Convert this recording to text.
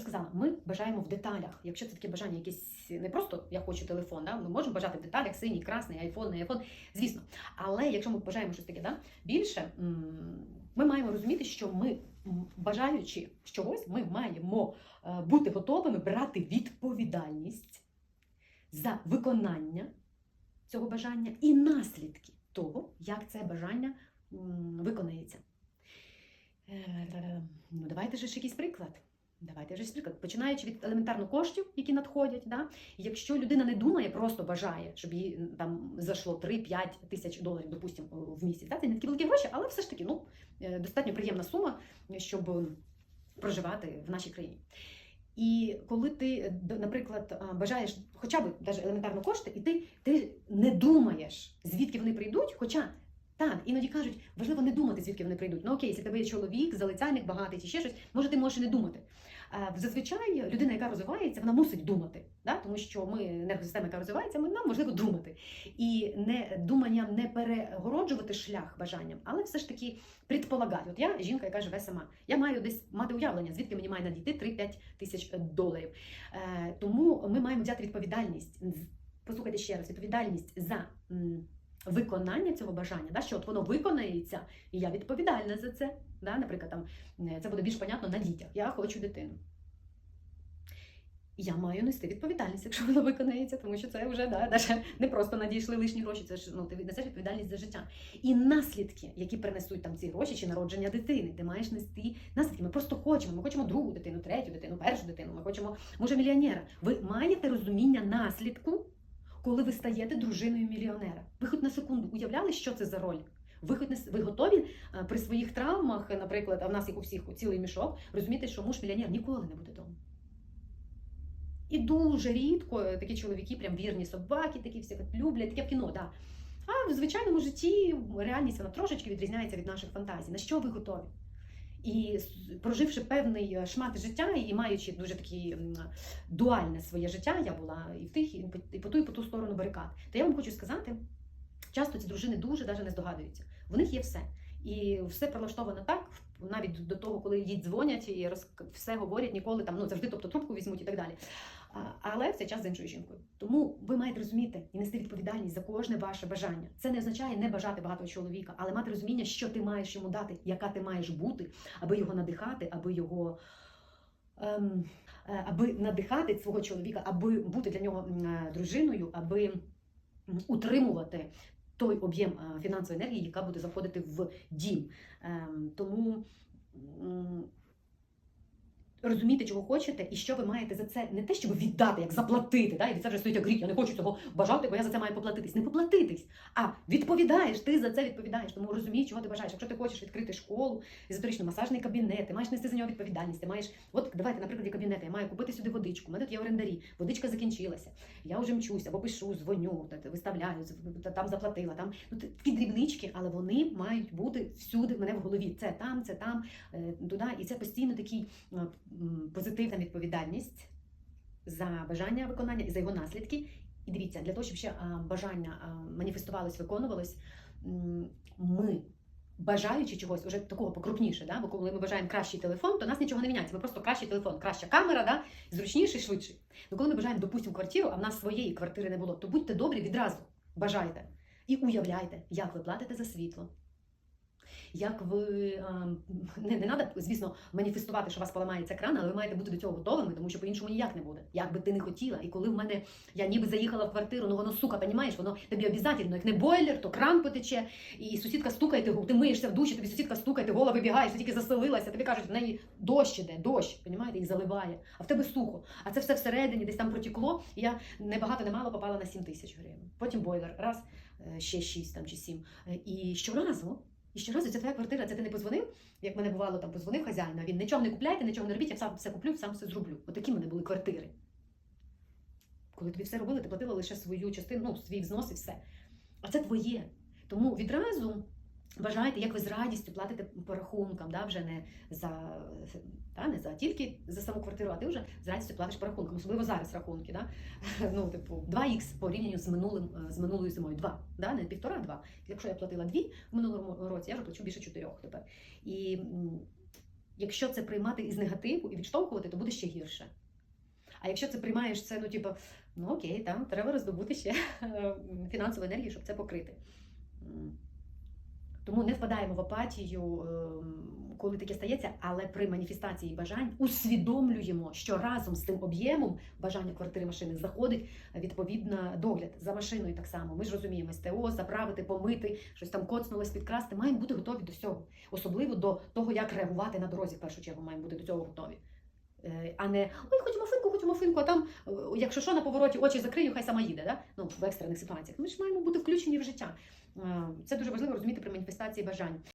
сказала, ми бажаємо в деталях. Якщо це таке бажання, якесь не просто я хочу телефон, да? ми можемо бажати в деталях синій, красний, айфон, не айфон, звісно. Але якщо ми бажаємо щось таке, да? більше ми маємо розуміти, що ми, бажаючи чогось, ми маємо е, бути готовими брати відповідальність за виконання цього бажання і наслідки того, як це бажання виконається. Е, Ну, давайте ж якийсь приклад. Давайте ж приклад. Починаючи від елементарно коштів, які надходять. Да? Якщо людина не думає, просто бажає, щоб їй там зайшло 3-5 тисяч доларів, допустимо, в місяць. Да? Це не такі великі гроші, але все ж таки ну, е, достатньо приємна сума, щоб проживати в нашій країні. І коли ти, е, наприклад, бажаєш хоча б даже елементарно кошти, і ти, ти не думаєш, звідки вони прийдуть, хоча так, іноді кажуть, важливо не думати, звідки вони прийдуть. Ну окей, якщо тебе є чоловік, залицяльник, багатий чи ще щось, може ти можеш і не думати. Зазвичай людина, яка розвивається, вона мусить думати, да? тому що ми енергосистема, яка розвивається, ми нам можливо думати. І не думанням не перегороджувати шлях бажанням, але все ж таки предполагати. От я жінка, яка живе сама. Я маю десь мати уявлення, звідки мені має надійти 3-5 тисяч доларів. Е, тому ми маємо взяти відповідальність. Послухайте ще раз, відповідальність за. Виконання цього бажання, да, що от воно виконається, і я відповідальна за це. Да? Наприклад, там е, це буде більш понятно на дітях. Я хочу дитину. Я маю нести відповідальність, якщо воно виконається, тому що це вже да, не просто надійшли лишні гроші, це ж ну, ти несеш відповідальність за життя. І наслідки, які принесуть там ці гроші чи народження дитини, ти маєш нести наслідки. Ми просто хочемо. Ми хочемо другу дитину, третю дитину, першу дитину. Ми хочемо, може, мільйонера. Ви маєте розуміння наслідку, коли ви стаєте дружиною мільйонера. Ви хоч на секунду уявляли, що це за роль? Ви хоч не ви готові е, при своїх травмах, е, наприклад, а в нас їх у всіх цілий мішок, розуміти, що муж мільйонер ніколи не буде вдома. І дуже рідко е, такі чоловіки, прям вірні собаки, такі всі люблять, таке в кіно, да. А в звичайному житті реальність вона трошечки відрізняється від наших фантазій. На що ви готові? І проживши певний е, шмат життя і маючи дуже такі дуальне своє життя, я була і в тих, і по- ту, і по ту сторону барикад. То я вам хочу сказати, часто ці дружини дуже навіть не здогадуються. В них є все. І все прилаштовано так, навіть до того, коли їй дзвонять і роз... все говорять, ніколи там ну завжди, тобто трубку візьмуть і так далі. Але в цей час з іншою жінкою. Тому ви маєте розуміти і нести відповідальність за кожне ваше бажання. Це не означає не бажати багатого чоловіка, але мати розуміння, що ти маєш йому дати, яка ти маєш бути, аби його надихати, аби його. Ем, е, аби надихати свого чоловіка, аби бути для нього е, дружиною, аби утримувати той об'єм е, фінансової енергії, яка буде заходити в дім. Ем, Тому м, розумійте, чого хочете, і що ви маєте за це не те, щоб віддати, як заплатити. Да? І це вже стоїть як гріх, я не хочу цього бажати, бо я за це маю поплатитись. Не поплатитись, а відповідаєш, ти за це відповідаєш. Тому розумій, чого ти бажаєш. Якщо ти хочеш відкрити школу, езотеричний масажний кабінет, ти маєш нести за нього відповідальність. Ти маєш, от давайте, наприклад, кабінети, я маю купити сюди водичку. У мене тут є орендарі, водичка закінчилася. Я вже мчусь, або пишу, дзвоню, та- та виставляю, там заплатила. Там ну такі дрібнички, але вони мають бути всюди в мене в голові. Це там, це там, е, туди. І це постійно такий е, позитивна відповідальність за бажання виконання і за його наслідки. І дивіться, для того, щоб ще бажання маніфестувалось, виконувалось, ми. Бажаючи чогось уже такого покрупніше, да? бо коли ми бажаємо кращий телефон, то нас нічого не міняється. Ми просто кращий телефон, краща камера, да? зручніший, швидший. Ну коли ми бажаємо, допустимо, квартиру, а в нас своєї квартири не було, то будьте добрі відразу, бажайте і уявляйте, як ви платите за світло. Як ви не, не треба, звісно, маніфестувати, що у вас поламається кран, але ви маєте бути до цього готовими, тому що по-іншому ніяк не буде. Як би ти не хотіла. І коли в мене я ніби заїхала в квартиру, ну воно сука, понімаєш, воно тобі обов'язково, як не бойлер, то кран потече, і сусідка стукає, ти, ти миєшся в душі, тобі сусідка стукає, ти гола вибігає, що тільки заселилася, тобі кажуть, в неї дощ іде, дощ, понімаєте, і заливає, а в тебе сухо. А це все всередині, десь там протекло, і я не багато, не мало попала на 7 тисяч гривень. Потім бойлер, раз, е, ще 6 там чи 7. Е, І щоразу. І щоразу це твоя квартира, це ти не позвонив, як мене бувало, там позвонив хазяїн, а він нічого не купляйте, нічого не робіть, я сам все куплю, сам все зроблю. Отакі в мене були квартири. Коли тобі все робили, ти платила лише свою частину, ну, свій взнос і все. А це твоє. Тому відразу бажайте, як ви з радістю платите по рахункам, да, вже не за, та, не за тільки за саму квартиру, а ти вже з радістю платиш по рахункам, особливо зараз рахунки. Да? Ну, типу, 2х порівнянню з минулим з минулою зимою. 2, да? не півтора, а 2. Якщо я платила 2 в минулому році, я вже плачу більше 4 тепер. І Якщо це приймати із негативу і відштовхувати, то буде ще гірше. А якщо це приймаєш це, ну типу, ну окей, там треба роздобути ще е, фінансову енергію, щоб це покрити. Тому не впадаємо в апатію, ем, коли таке стається, але при маніфестації бажань усвідомлюємо, що разом з тим об'ємом бажання квартири машини заходить відповідно догляд за машиною так само. Ми ж розуміємо СТО, заправити, помити, щось там коцнулось, підкрасти. Маємо бути готові до всього, особливо до того, як реагувати на дорозі. В першу чергу маємо бути до цього готові. Е, А не ой, хоч мафинку, хоч мафинку, а там, е, якщо що на повороті очі закрию, хай сама їде. Да? Ну, в екстрених ситуаціях. Ми ж маємо бути включені в життя. Е, Це дуже важливо розуміти при маніфестації бажань.